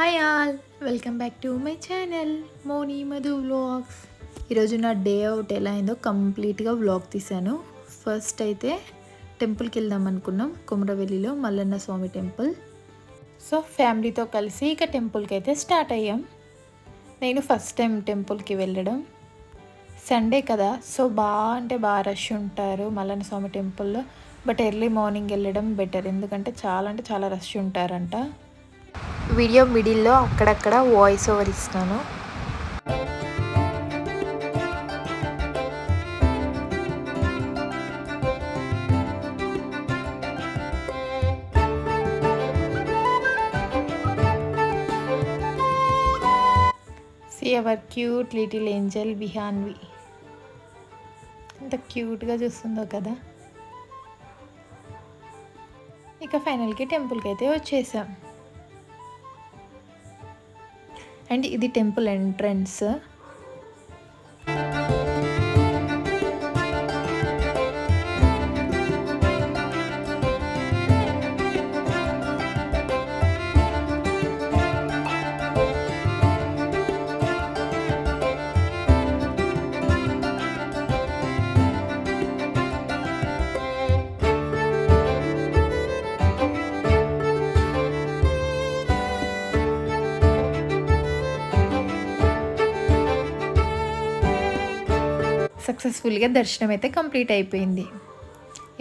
Hi all welcome back to my channel Moni Madhu vlogs. ఈరోజు నా day out ఎలా అయిందో కంప్లీట్గా వ్లాగ్ తీశాను. ఫస్ట్ అయితే టెంపుల్కి వెళ్దాం అనుకున్నాం కుమరవెల్లిలో మల్లన్న స్వామి టెంపుల్. సో ఫ్యామిలీతో కలిసి ఇక టెంపుల్కి అయితే స్టార్ట్ అయ్యాం. నేను ఫస్ట్ టైం టెంపుల్కి వెళ్ళడం. సండే కదా సో బాగా అంటే బాగా రష్ ఉంటారు మల్లన్న స్వామి టెంపుల్లో. బట్ ఎర్లీ మార్నింగ్ వెళ్ళడం బెటర్ ఎందుకంటే చాలా అంటే చాలా రష్ ఉంటారంట. వీడియో మిడిల్లో అక్కడక్కడ వాయిస్ ఓవర్ ఇస్తాను. See our cute little angel Bihanvi ఎంత క్యూట్గా చూస్తుందో కదా. ఇక ఫైనల్కి టెంపుల్కి అయితే వచ్చేసాం. అండ్ ఇది టెంపుల్ ఎంట్రన్స్ సక్సెస్ఫుల్గా దర్శనం అయితే కంప్లీట్ అయిపోయింది.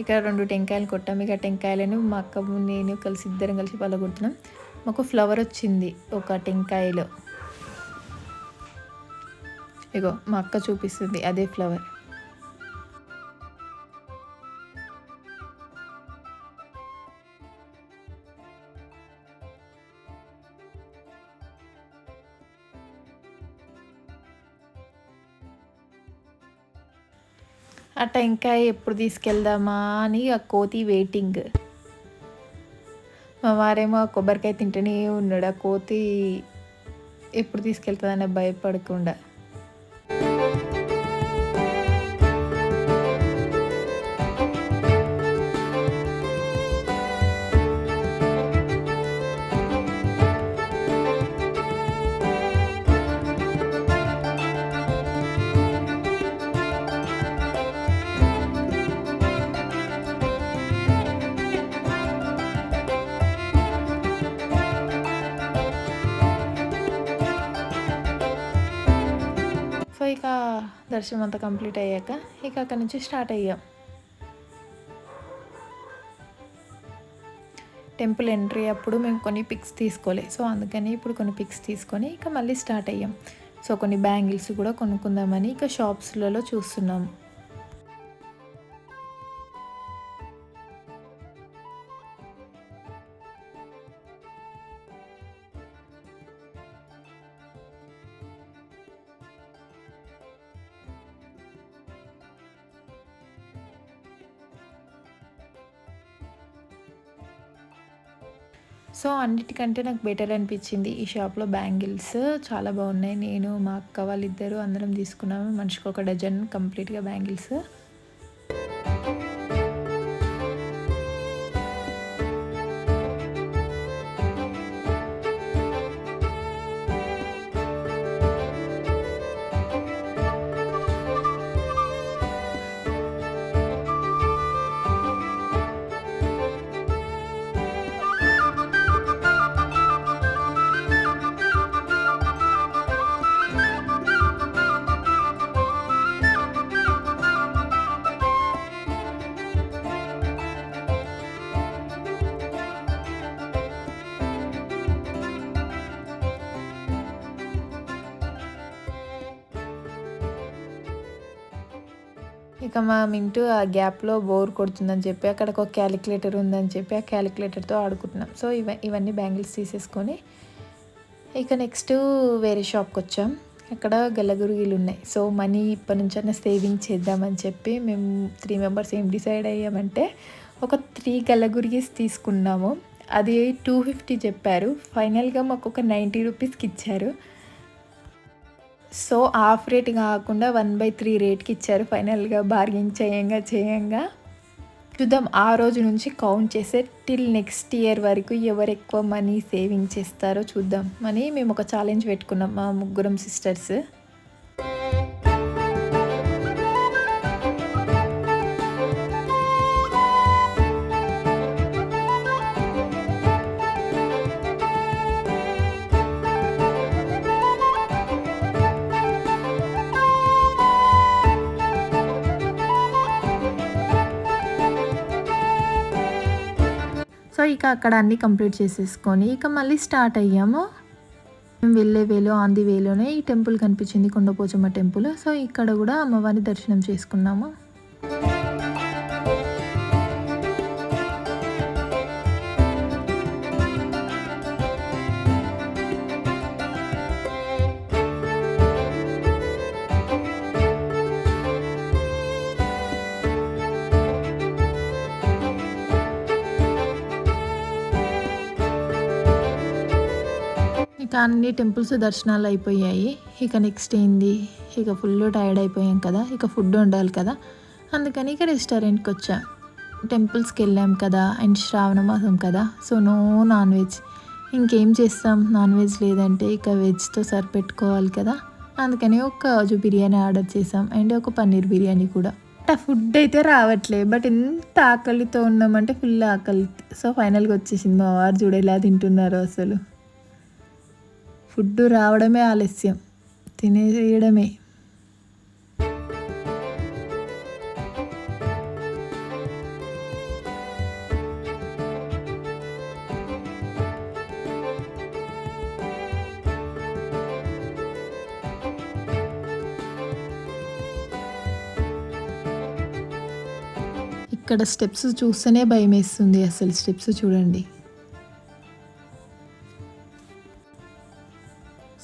ఇక్కడ రెండు టెంకాయలు కొట్టాం. ఇక టెంకాయలను మా అక్క నేను కలిసి ఇద్దరం కలిసి పలగొడుతున్నాం మాకు ఫ్లవర్ వచ్చింది ఒక టెంకాయలో. ఇగో మా అక్క చూపిస్తుంది అదే ఫ్లవర్ ఆ టెంకాయ ఎప్పుడు తీసుకెళ్దామా అని ఆ కోతి వెయిటింగ్ మా వారేమో ఆ కొబ్బరికాయ తింటూనే ఉన్నాడు. ఆ కోతి ఎప్పుడు తీసుకెళ్తుందని భయపడకుండా. దర్శనం అంతా కంప్లీట్ అయ్యాక ఇక అక్కడ నుంచి స్టార్ట్ అయ్యాం. టెంపుల్ ఎంట్రీ అప్పుడు మేము కొన్ని పిక్స్ తీసుకోలే. సో అందుకని ఇప్పుడు కొన్ని పిక్స్ తీసుకొని ఇక మళ్ళీ స్టార్ట్ అయ్యాం. సో కొన్ని బ్యాంగిల్స్ కూడా కొనుక్కుందామని ఇక షాప్స్లలో చూస్తున్నాము. సో అన్నిటికంటే నాకు బెటర్ అనిపించింది ఈ షాప్లో బ్యాంగిల్స్. చాలా బాగున్నాయి. నేను మా అక్క వాళ్ళిద్దరూ అందరం తీసుకున్నాము. మనిషికి ఒక డజన్ కంప్లీట్గా బ్యాంగిల్స్. ఇక మా మింటూ ఆ గ్యాప్లో బోర్ కొడుతుందని చెప్పి అక్కడ ఒక క్యాలిక్యులేటర్ ఉందని చెప్పి ఆ క్యాలిక్యులేటర్తో ఆడుకుంటున్నాం. సో ఇవ ఇవన్నీ బ్యాంగిల్స్ తీసేసుకొని ఇక నెక్స్ట్ వేరే షాప్కి వచ్చాం అక్కడ గల్లగురిగిలు ఉన్నాయి సో మనీ ఇప్పటి నుంచైనా సేవింగ్ చేద్దామని చెప్పి మేము త్రీ మెంబర్స్ ఏం డిసైడ్ అయ్యామంటే ఒక త్రీ గల్లగురిగీస్ తీసుకున్నాము. అది టూ ఫిఫ్టీ చెప్పారు. ఫైనల్గా మాకు ఒక నైంటీ రూపీస్కి ఇచ్చారు సో హాఫ్ రేట్ కాకుండా వన్ బై త్రీ రేట్కి ఇచ్చారు ఫైనల్గా బార్గెన్ చేయంగా చేయంగా. చూద్దాం ఆ రోజు నుంచి కౌంట్ చేసే టిల్ నెక్స్ట్ ఇయర్ వరకు ఎవరు ఎక్కువ మనీ సేవింగ్ చేస్తారో చూద్దాం. అని మేము ఒక ఛాలెంజ్ పెట్టుకున్నాం మా ముగ్గురం సిస్టర్స్. సో ఇక అక్కడ అన్నీ కంప్లీట్ చేసేసుకొని ఇక మళ్ళీ స్టార్ట్ అయ్యాము. మేము వెళ్ళే వేలో ఆన్ ది వేలోనే ఈ టెంపుల్ కనిపించింది కొండపోచమ్మ టెంపుల్. సో ఇక్కడ కూడా అమ్మవారిని దర్శనం చేసుకున్నాము. ఇక అన్ని టెంపుల్స్ దర్శనాలు అయిపోయాయి. ఇక నెక్స్ట్ ఏంది? ఇక ఫుల్ టైర్డ్ అయిపోయాం కదా. ఇక ఫుడ్ ఉండాలి కదా. అందుకని ఇక రెస్టారెంట్కి వచ్చా. టెంపుల్స్కి వెళ్ళాం కదా. అండ్ శ్రావణ మాసం కదా. సో నో నాన్ వెజ్ ఇంకేం చేస్తాం? నాన్ వెజ్ లేదంటే ఇక వెజ్తో సరిపెట్టుకోవాలి కదా. అందుకని ఒక కాజు బిర్యానీ ఆర్డర్ చేసాం. అండ్ ఒక పన్నీర్ బిర్యానీ కూడా. ఆ ఫుడ్ అయితే రావట్లే. బట్ ఎంత ఆకలితో ఉన్నామంటే ఫుల్ ఆకలి. సో ఫైనల్గా వచ్చేసింది మా వారు చూడేలా తింటున్నారు అసలు. ఫుడ్ రావడమే ఆలస్యం. తినేయడమే. ఇక్కడ స్టెప్స్ చూస్తేనే భయం వేస్తుంది అసలు స్టెప్స్ చూడండి.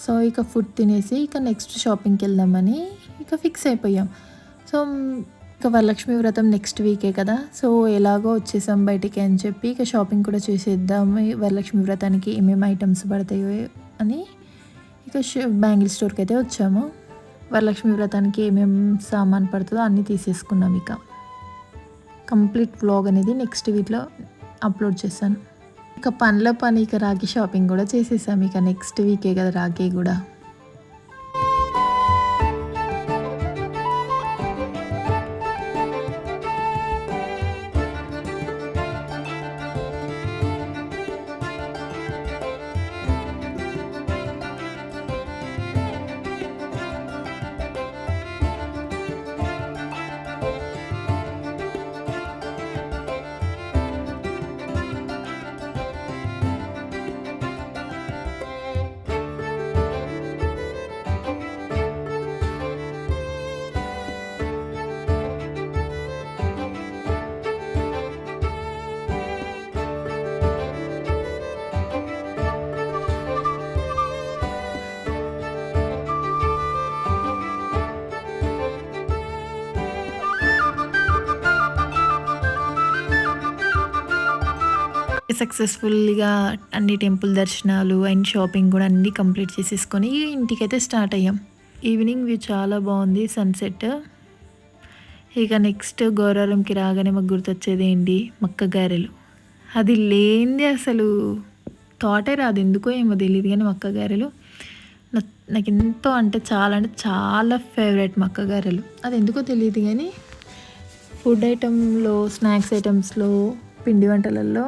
సో ఇక ఫుడ్ తినేసి ఇక నెక్స్ట్ షాపింగ్కి వెళ్దామని ఇక ఫిక్స్ అయిపోయాం. సో ఇక వరలక్ష్మి వ్రతం నెక్స్ట్ వీకే కదా. సో ఎలాగో వచ్చేసాం బయటికి అని చెప్పి ఇక షాపింగ్ కూడా చేసేద్దాం. వరలక్ష్మి వ్రతానికి ఏమేమి ఐటమ్స్ పడతాయో అని ఇక బ్యాంగిల్ స్టోర్కి అయితే వచ్చాము. వరలక్ష్మి వ్రతానికి ఏమేమి సామాన్ పడుతుందో అన్నీ తీసేసుకున్నాం ఇక. కంప్లీట్ వ్లాగ్ అనేది నెక్స్ట్ వీక్లో అప్లోడ్ చేశాను ఇంకా పనిలో పని ఇక రాఖీ షాపింగ్ కూడా చేసేసాం. ఇక నెక్స్ట్ వీకే కదా రాఖీ కూడా. సక్సెస్ఫుల్గా అన్ని టెంపుల్ దర్శనాలు అండ్ షాపింగ్ కూడా అన్నీ కంప్లీట్ చేసేసుకొని ఇంటికైతే స్టార్ట్ అయ్యాం. ఈవినింగ్ వ్యూ చాలా బాగుంది సన్సెట్ ఇక నెక్స్ట్ గౌరవంకి రాగానే మాకు గుర్తొచ్చేది ఏంటి? మక్క గారెలు. అది లేనిది అసలు థాటే రాదు ఎందుకో ఏమో తెలియదు కానీ మక్క గారెలు. నాకు ఎంతో అంటే చాలా అంటే చాలా ఫేవరెట్ మక్క గారెలు. అది ఎందుకో తెలియదు కానీ ఫుడ్ ఐటెంలో స్నాక్స్ ఐటమ్స్లో పిండి వంటలలో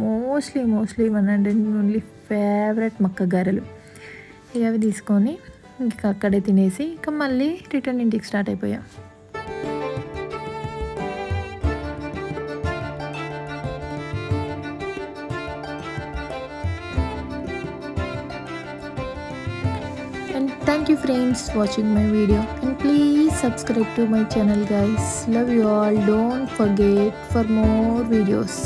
mostly mostly one and only favourite మక్క గారెలు ఇక అవి తీసుకొని ఇంకా అక్కడే తినేసి ఇంకా మళ్ళీ రిటర్న్ ఇంటికి స్టార్ట్ అయిపోయాం and thank you friends watching my video and please subscribe to my channel guys love you all don't forget for more videos